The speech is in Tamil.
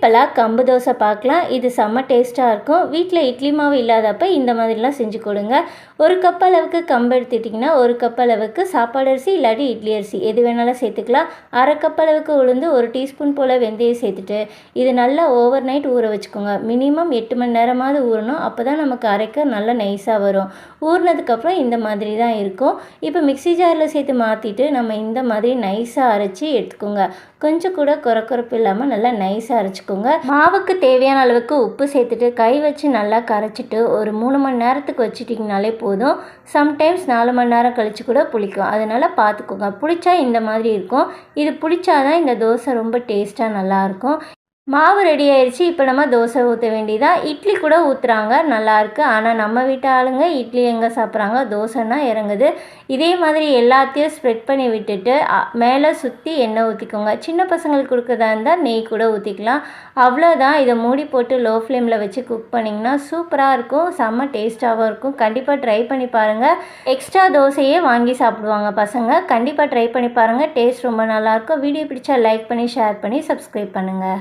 சிம்பிளாக கம்பு தோசை பார்க்கலாம். இது செம்ம டேஸ்ட்டாக இருக்கும். வீட்டில் இட்லி மாவு இல்லாதப்ப இந்த மாதிரிலாம் செஞ்சு கொடுங்க. ஒரு கப் அளவுக்கு கம்பு எடுத்துட்டிங்கன்னா ஒரு கப் அளவுக்கு சாப்பாடு அரிசி இல்லாட்டி இட்லி அரிசி. எது வேணாலும் சேர்த்துக்கலாம். அரை கப் அளவுக்கு உளுந்து ஒரு டீஸ்பூன் போல் வெந்தயம் சேர்த்துட்டு இது நல்லா ஓவர் நைட் ஊற வச்சுக்கோங்க. மினிமம் எட்டு மணி நேரமாவது ஊறணும். அப்போ தான் நமக்கு அரைக்க நல்லா நைஸாக வரும். ஊறினதுக்கப்புறம் இந்த மாதிரி தான் இருக்கும். இப்போ மிக்ஸி ஜாரில் சேர்த்து மாற்றிட்டு நம்ம இந்த மாதிரி நைஸாக அரைச்சி எடுத்துக்கோங்க. கொஞ்சம் கூட குறக்குறப்பு இல்லாமல் நல்லா நைஸாக அரைச்சிக்கோங்க. மாவுக்கு தேவையான அளவுக்கு உப்பு சேர்த்துட்டு கை வச்சு நல்லா கரைச்சிட்டு ஒரு மூணு மணி நேரத்துக்கு வச்சுட்டிங்கனாலே போதும். சம்டைம்ஸ் நாலு மணி நேரம் கழித்து கூட புளிக்கும். அதனால் பார்த்துக்கோங்க. புளிச்சா இந்த மாதிரி இருக்கும். இது புளிச்சாதான் இந்த தோசை ரொம்ப டேஸ்ட்டாக நல்லாயிருக்கும் மாவு ரெடி ஆயிடுச்சு இப்போ நம்ம தோசை ஊற்ற வேண்டியதா? இட்லி கூட ஊற்றுறாங்க நல்லாயிருக்கு ஆனால் நம்ம வீட்டு ஆளுங்க இட்லி எங்கே சாப்பிட்றாங்க? தோசைன்னா இறங்குது. இதே மாதிரி எல்லாத்தையும் ஸ்ப்ரெட் பண்ணி விட்டுட்டு மேலே சுற்றி எண்ணெய் ஊற்றிக்கோங்க சின்ன பசங்களுக்கு கொடுக்குறதா இருந்தால் நெய் கூட ஊற்றிக்கலாம் அவ்வளோதான் இதை மூடி போட்டு லோ ஃப்ளேமில் வச்சு குக் பண்ணிங்கன்னா சூப்பராக இருக்கும். செம்ம டேஸ்ட்டாகவும் இருக்கும். கண்டிப்பாக ட்ரை பண்ணி பாருங்கள் எக்ஸ்ட்ரா தோசையே வாங்கி சாப்பிடுவாங்க பசங்க. கண்டிப்பாக ட்ரை பண்ணி பாருங்கள் டேஸ்ட் ரொம்ப நல்லாயிருக்கும் வீடியோ பிடிச்சா லைக் பண்ணி ஷேர் பண்ணி சப்ஸ்கிரைப் பண்ணுங்கள்